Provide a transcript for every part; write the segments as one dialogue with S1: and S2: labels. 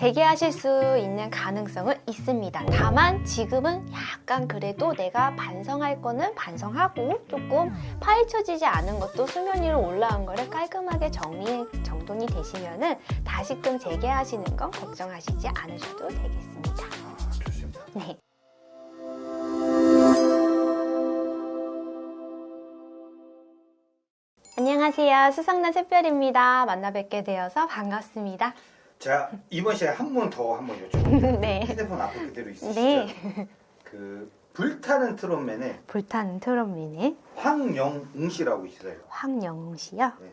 S1: 재개하실 수 있는 가능성은 있습니다. 다만 지금은 약간 그래도 내가 반성할 거는 반성하고 조금 파헤쳐지지 않은 것도 수면 위로 올라온 거를 깔끔하게 정리 정돈이 되시면은 다시금 재개하시는 건 걱정하시지 않으셔도 되겠습니다.
S2: 아, 좋습니다.
S1: 네. 안녕하세요. 수상난 샛별입니다. 만나 뵙게 되어서 반갑습니다.
S2: 자, 이번 시간에 한 번 더 한 번 여쭤볼게요.
S1: 네.
S2: 휴대폰 앞에 그대로 있으시죠?
S1: 네.
S2: 그 불타는 트롯맨의
S1: 불타는 트롯민의
S2: 황영웅 씨라고 있어요.
S1: 황영웅 씨요.
S2: 네.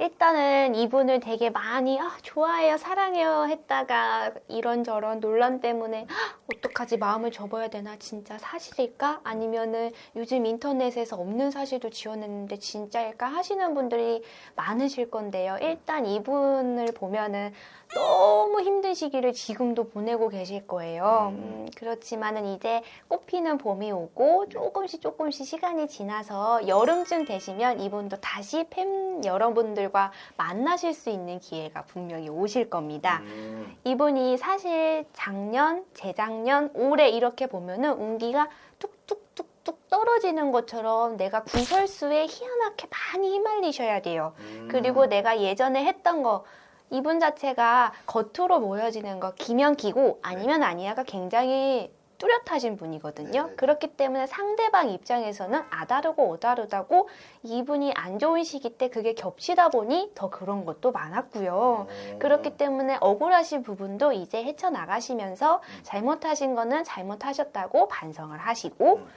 S1: 일단은 이분을 되게 많이 아, 좋아해요, 사랑해요 했다가 이런저런 논란 때문에 아, 어떡하지 마음을 접어야 되나 진짜 사실일까? 아니면은 요즘 인터넷에서 없는 사실도 지어냈는데 진짜일까 하시는 분들이 많으실 건데요. 일단 이분을 보면은 너무 힘든 시기를 지금도 보내고 계실 거예요. 음, 그렇지만은 이제 꽃피는 봄이 오고 조금씩 조금씩 시간이 지나서 여름쯤 되시면 이분도 다시 팬 여러분들과 만나실 수 있는 기회가 분명히 오실 겁니다.
S2: 음,
S1: 이분이 사실 작년, 재작년, 올해 이렇게 보면은 운기가 뚝뚝뚝 뚝 떨어지는 것처럼 내가 구설수에 희한하게 많이 휘말리셔야 돼요.
S2: 음.
S1: 그리고 내가 예전에 했던 거 이분 자체가 겉으로 보여지는 거 기면 기고 아니면 아니야가 굉장히 뚜렷하신 분이거든요.
S2: 네네.
S1: 그렇기 때문에 상대방 입장에서는 아다르고 어다르다고 이분이 안 좋은 시기 때 그게 겹치다 보니 더 그런 것도 많았고요.
S2: 어.
S1: 그렇기 때문에 억울하신 부분도 이제 헤쳐나가시면서
S2: 음.
S1: 잘못하신 거는 잘못하셨다고 반성을 하시고
S2: 음.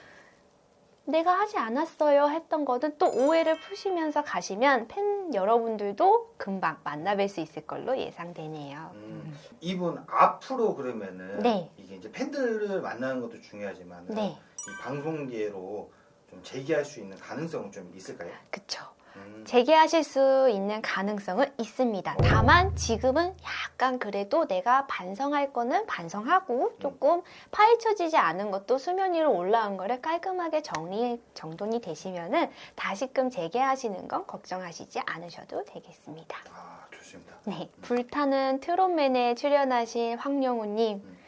S1: 내가 하지 않았어요 했던 거는 또 오해를 푸시면서 가시면 팬 여러분들도 금방 만나뵐 수 있을 걸로 예상되네요.
S2: 음, 이분 앞으로 그러면은
S1: 네.
S2: 이게 이제 팬들을 만나는 것도 중요하지만
S1: 네,
S2: 이 방송계로 좀 재기할 수 있는 가능성은 좀 있을까요?
S1: 그쵸.
S2: 음,
S1: 재개하실 수 있는 가능성은 있습니다. 다만 지금은 약간 그래도 내가 반성할 거는 반성하고 조금 파헤쳐지지 않은 것도 수면 위로 올라온 거를 깔끔하게 정리 정돈이 되시면은 다시금 재개하시는 건 걱정하시지 않으셔도 되겠습니다.
S2: 아 좋습니다.
S1: 네, 불타는 트롯맨에 출연하신 황영우님.
S2: 음.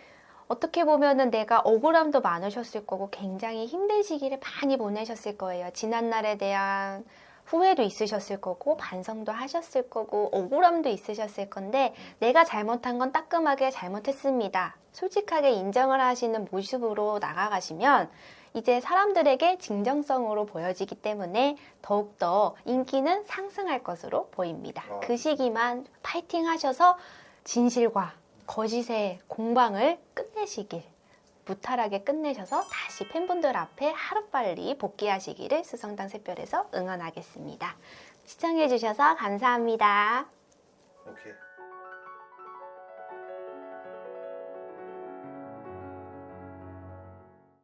S1: 어떻게 보면은 내가 억울함도 많으셨을 거고 굉장히 힘든 시기를 많이 보내셨을 거예요. 지난날에 대한 후회도 있으셨을 거고 반성도 하셨을 거고 억울함도 있으셨을 건데 내가 잘못한 건 따끔하게 잘못했습니다. 솔직하게 인정을 하시는 모습으로 나가가시면 이제 사람들에게 진정성으로 보여지기 때문에 더욱더 인기는 상승할 것으로 보입니다.
S2: 아.
S1: 그 시기만 파이팅 하셔서 진실과 거짓의 공방을 끝내시길 무탈하게 끝내셔서 다시 팬분들 앞에 하루빨리 복귀하시기를 수성당 샛별에서 응원하겠습니다. 시청해주셔서 감사합니다.
S2: 오케이.